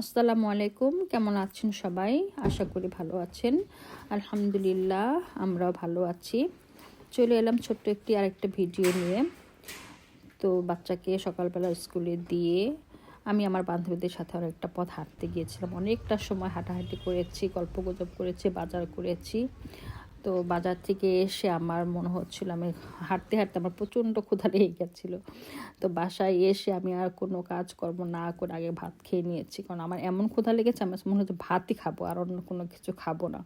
আসসালামু আলাইকুম, কেমন আছেন সবাই? আশা করি ভালো আছেন। আলহামদুলিল্লাহ, আমরাও ভালো আছি। চলে এলাম ছোট্ট একটি আরেকটা ভিডিও নিয়ে। তো বাচ্চাকে সকালবেলা স্কুলে দিয়ে আমি আমার বান্ধবীদের সাথে একটা পথ হাঁটতে গিয়েছিলাম। অনেকটা সময় হাঁটাহাঁটি করেছি, গল্প গুজব করেছি, বাজার করেছি। তো বাজার থেকে এসে আমার মনে হচ্ছিল আমি হাঁটতে হাঁটতে আমার প্রচণ্ড ক্ষুধা লেগে গেছিল। তো বাসায় এসে আমি আর কোনো কাজ কর্ম না করে আগে ভাত খেয়ে নিয়েছি। কারণ আমার এমন ক্ষুধা লেগেছে আমার মনে হচ্ছে ভাতই খাব আর অন্য কোনো কিছু খাব না।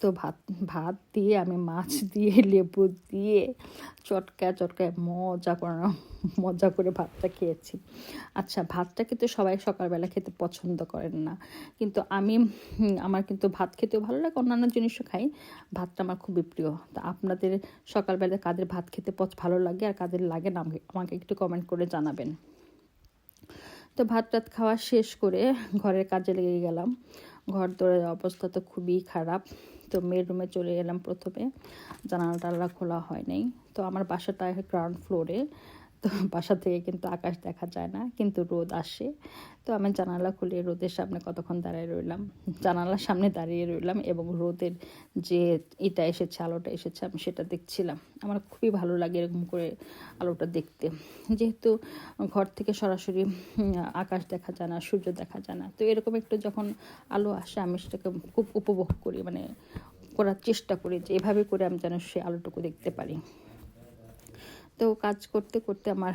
তো ভাত ভাত দিয়ে আমি মাছ দিয়ে, লেবু দিয়ে চটকা চটকায় মজা করে মজা করে ভাতটা খেয়েছি। আচ্ছা ভাতটা কিন্তু সবাই সকালবেলা খেতে পছন্দ করেন না। কিন্তু আমি, আমার কিন্তু ভাত খেতেও ভালো লাগে, অন্যান্য জিনিসও খাই। ভাতটা আমার খুবই প্রিয়। তা আপনাদের সকালবেলা কাদের ভাত খেতে ভালো লাগে আর কাদের লাগে না, আমাকে একটু কমেন্ট করে জানাবেন। তো ভাত টাত খাওয়া শেষ করে ঘরের কাজে লেগে গেলাম। ঘর দৌড়ের অবস্থা তো খুবই খারাপ। তো মেয়ের রুমে চলে এলাম প্রথমে। জানালা টালা খোলা হয় নাই। তো আমার বাসাটা গ্রাউন্ড ফ্লোরে তো বাসা থেকে কিন্তু আকাশ দেখা যায় না, কিন্তু রোদ আসে। তো আমি জানালা খুলে রোদের সামনে কতক্ষণ দাঁড়িয়ে রইলাম? জানালার সামনে দাঁড়িয়ে রইলাম এবং রোদের যে এটা এসেছে, আলোটা এসেছে, আমি সেটা দেখছিলাম। আমার খুবই ভালো লাগে এরকম করে আলোটা দেখতে। যেহেতু ঘর থেকে সরাসরি আকাশ দেখা যায় না, সূর্য দেখা যায় না, তো এরকম একটু যখন আলো আসে, আমি সেটাকে খুব উপভোগ করি মানে করার চেষ্টা করি যে এভাবে করে আমি যেন সে আলোটুকু দেখতে পারি। তো কাজ করতে করতে আমার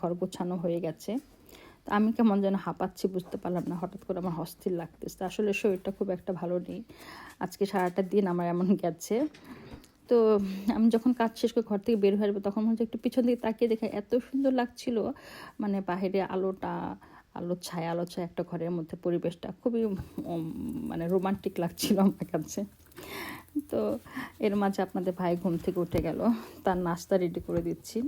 ঘর গোছানো হয়ে গেছে। তো আমি কেমন যেন হাঁপাচ্ছি, বুঝতে পারলাম না। হঠাৎ করে আমার হস্থির লাগতেছে। আসলে শরীরটা খুব একটা ভালো নেই। আজকে সারাটা দিন আমার এমন গেছে। তো আমি যখন কাজ শেষ করে ঘর থেকে বের হয়ে আসব, তখন হচ্ছে একটু পিছন দিকে তাকিয়ে দেখে এত সুন্দর লাগছিল। মানে বাহিরে আলোটা, আলো ছায়া আলো ছায়া একটা ঘরের মধ্যে পরিবেশটা। খুবই মানে রোমান্টিক লাগছিল আমার কাছে। তো এর মাঝে আপনাদের ভাই ঘুম থেকে উঠে গেল। তার নাস্তা রেডি করে দিচ্ছি।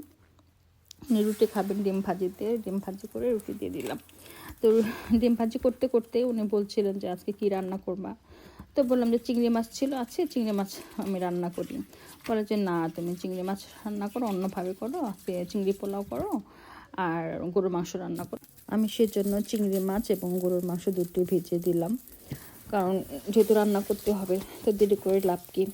রুটি খাবেন, ডিম ভাজি দিয়ে ডিম ভাজি করে রুটি দিয়ে দিলাম। তো ডিম ভাজি করতে করতে উনি বলছিলেন যে, আজকে কি রান্না করবা? তো বললাম যে, চিংড়ি মাছ ছিল, আছে। চিংড়ি মাছ আমি রান্না করি। বলে যে, না, তুমি চিংড়ি মাছ রান্না করো, অন্যভাবে করো। চিংড়ি পোলাও করো আর গরুর মাংস রান্না করো। আমি সেজন্য চিংড়ি মাছ এবং গরুর মাংস দুটি ভেজে দিলাম। কারণ যেহেতু রান্না করতে হবে, তো দেরি করে লাভ কি?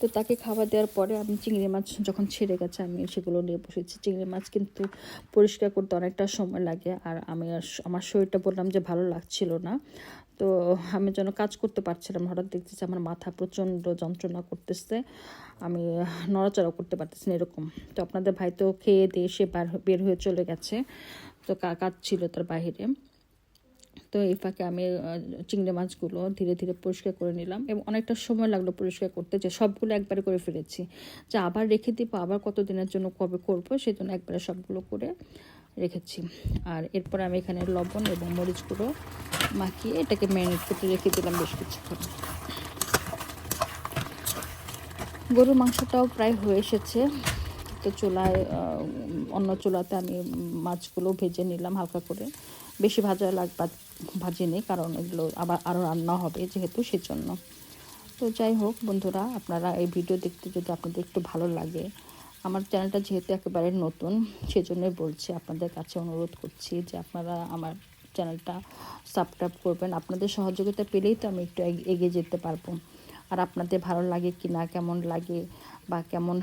তো তাকে খাবার দেওয়ার পরে আমি চিংড়ি মাছ যখন ছেড়ে গেছে, আমি সেগুলো নিয়ে বসেছি। চিংড়ি মাছ কিন্তু পরিষ্কার করতে অনেকটা সময় লাগে আর আমি আমার শরীরটা বললাম যে ভালো লাগছিল না। তো আমি যেন কাজ করতে পারছিলাম হঠাৎ দেখতেছি আমার মাথা প্রচণ্ড যন্ত্রণা করতেছে। আমি নড়াচড়া করতে পারতেছি না এরকম। তো আপনাদের ভাই তো খেয়ে দিয়ে সে বের হয়ে চলে গেছে। তো কাজ ছিল তার বাহিরে তো এই ফাঁকে আমি চিংড়ি মাছগুলো ধীরে ধীরে পরিষ্কার করে নিলাম এবং অনেকটা সময় লাগল পরিষ্কার করতে যে সবগুলো একবারে করে ফেলেছি। যে আবার রেখে দিব, আবার কত দিনের জন্য কবে করব সেই জন্য একবারে সবগুলো করে রেখেছি। আর এরপর আমি এখানে লবণ এবং মরিচগুলো মাখিয়ে এটাকে ম্যারিনেট করতে রেখে দিলাম বেশ কিছুক্ষণ। গরুর মাংসটাও প্রায় হয়ে এসেছে। তো চুলায় অন্য চুলাতে আমি মাছগুলো ভেজে নিলাম হালকা করে। বেশি ভাজা লাগ ভাজিনি কারণ এগুলো আবার আরও রান্না হবে যেহেতু সেজন্য। তো যাই হোক বন্ধুরা, আপনারা এই ভিডিও দেখতে যদি আপনাদের একটু ভালো লাগে, আমার চ্যানেলটা যেহেতু একেবারে নতুন, সেজন্যই বলছি আপনাদের কাছে অনুরোধ করছি যে আপনারা আমার চ্যানেলটা সাবস্ক্রাইব করবেন। আপনাদের সহযোগিতা পেলেই তো আমি একটু এগিয়ে যেতে পারব। আর আপনাদের ভালো লাগে কি না কেমন লাগে বা কেমন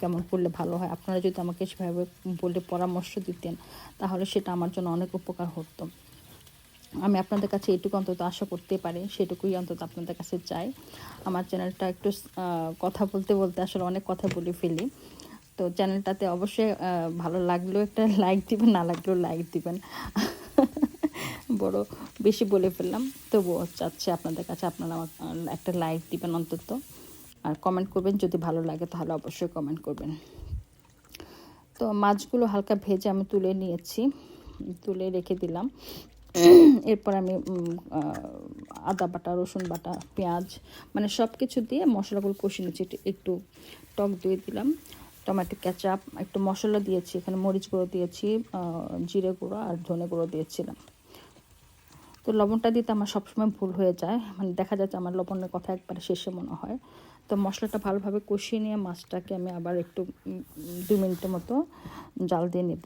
কেমন করলে ভালো হয়, আপনারা যদি আমাকে সেভাবে বলে পরামর্শ দিতেন, তাহলে সেটা আমার জন্য অনেক উপকার হতো। আমি আপনাদের কাছে এটুকু অন্তত আশা করতে পারি, সেটুকুই অন্তত আপনাদের কাছে চাই। আমার চ্যানেলটা একটু কথা বলতে বলতে আসলে অনেক কথা বলে ফেলি। তো চ্যানেলটাতে অবশ্যই ভালো লাগলেও একটা লাইক দিবেন, না লাগলেও লাইক দিবেন। বড় বেশি বলে ফেললাম। তবুও চাচ্ছে আপনাদের কাছে আপনারা আমার একটা লাইক দিবেন অন্তত। আর কমেন্ট করবেন, যদি ভালো লাগে তাহলে অবশ্যই কমেন্ট করবেন। তো মাছগুলো হালকা ভেজে আমি তুলে নিয়েছি, তুলে রেখে দিলাম। এরপর আমি আদা বাটা, রসুন বাটা, পেঁয়াজ মানে সব কিছু দিয়ে মশলাগুলো কষিয়ে নিয়েছি। একটু টক দিয়ে দিলাম, টমেটো ক্যাচাপ একটু মশলা দিয়েছি, এখানে মরিচ গুঁড়ো দিয়েছি জিরে গুঁড়ো আর ধনে গুঁড়ো দিয়েছিলাম। তো লবণটা দিতে আমার সবসময় ভুল হয়ে যায়। মানে দেখা যাচ্ছে আমার লবণের কথা একবারে শেষে মনে হয়। তো মশলাটা ভালোভাবে কষিয়ে নিয়ে মাছটাকে আমি আবার একটু দু মিনিটের মতো জাল দিয়ে নেব।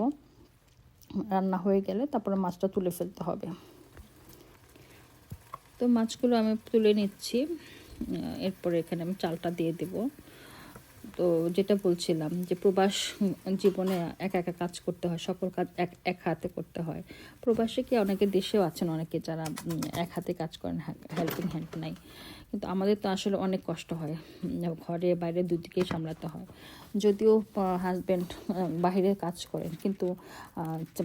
রান্না হয়ে গেলে তারপরে মাছটা তুলে ফেলতে হবে। তো মাছগুলো আমি তুলে নিচ্ছি। এরপরে এখানে আমি চালটা দিয়ে দেব। তো যেটা বলছিলাম যে প্রবাস জীবনে একা একা কাজ করতে হয়, সকল কাজ এক এক হাতে করতে হয়। প্রবাসে কি অনেকে দেশেও আছেন, অনেকে যারা এক হাতে কাজ করেন হেল্পিং হ্যান্ড নাই। কিন্তু আমাদের তো আসলে অনেক কষ্ট হয় ঘরে বাইরে দুদিকেই সামলাতে হয়। যদিও হাজব্যান্ড বাহিরে কাজ করেন, কিন্তু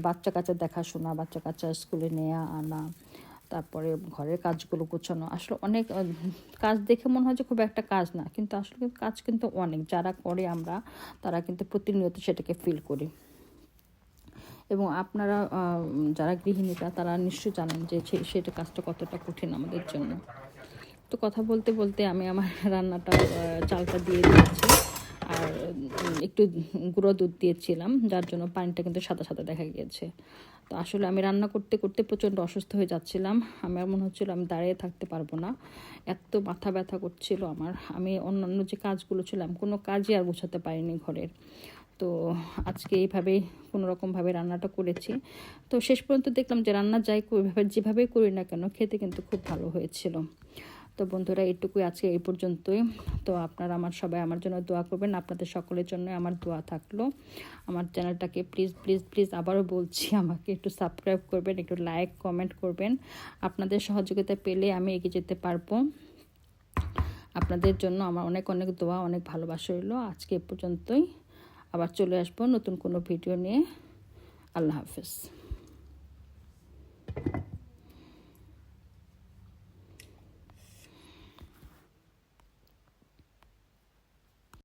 বাচ্চা কাচ্চা দেখাশোনা, বাচ্চা কাচ্চা স্কুলে নেওয়া আনা তারপরে ঘরের কাজগুলো গোছানো। আসলে অনেক কাজ দেখে মনে হয় যে খুব একটা কাজ না, কিন্তু আসলে কাজ কিন্তু অনেক। যারা করে আমরা, তারা কিন্তু প্রতিনিয়ত সেটাকে ফিল করি। এবং আপনারা যারা গৃহিণীরা, তারা নিশ্চয়ই জানেন যে সেটা কাজটা কতটা কঠিন আমাদের জন্য। তো কথা বলতে বলতে আমি আমার রান্নাটা চালটা দিয়ে দিয়েছি। আর একটু গুঁড়ো দুধ দিয়েছিলাম, যার জন্য পানিটা কিন্তু সাদা সাদা দেখা গিয়েছে। তো আসলে আমি রান্না করতে করতে প্রচণ্ড অসুস্থ হয়ে যাচ্ছিলাম। আমার মনে হচ্ছিল আমি দাঁড়িয়ে থাকতে পারব না। এত মাথা ব্যথা করছিল আমার। আমি অন্যান্য যে কাজগুলো ছিলাম কোনো কাজই আর গোছাতে পারিনি ঘরের। তো আজকে এইভাবেই কোনো রকমভাবে রান্নাটা করেছি। তো শেষ পর্যন্ত দেখলাম যে রান্না যাই যেভাবেই করি না কেন, খেতে কিন্তু খুব ভালো হয়েছিল। তো বন্ধুরা, এটুকুই আজকে এই পর্যন্তই। তো আপনারা আমার সবাই আমার জন্য দোয়া করবেন, আপনাদের সকলের জন্য আমার দোয়া থাকল। আমার চ্যানেলটাকে প্লিজ প্লিজ প্লিজ আবারও বলছি, আমাকে একটু সাবস্ক্রাইব করবেন, একটু লাইক কমেন্ট করবেন। আপনাদের সহযোগিতা পেলে আমি এগিয়ে যেতে পারব। আপনাদের জন্য আমার অনেক অনেক দোয়া, অনেক ভালোবাসা রইল। আজকে এ পর্যন্তই। আবার চলে আসব নতুন কোনো ভিডিও নিয়ে। আল্লাহ হাফেজ।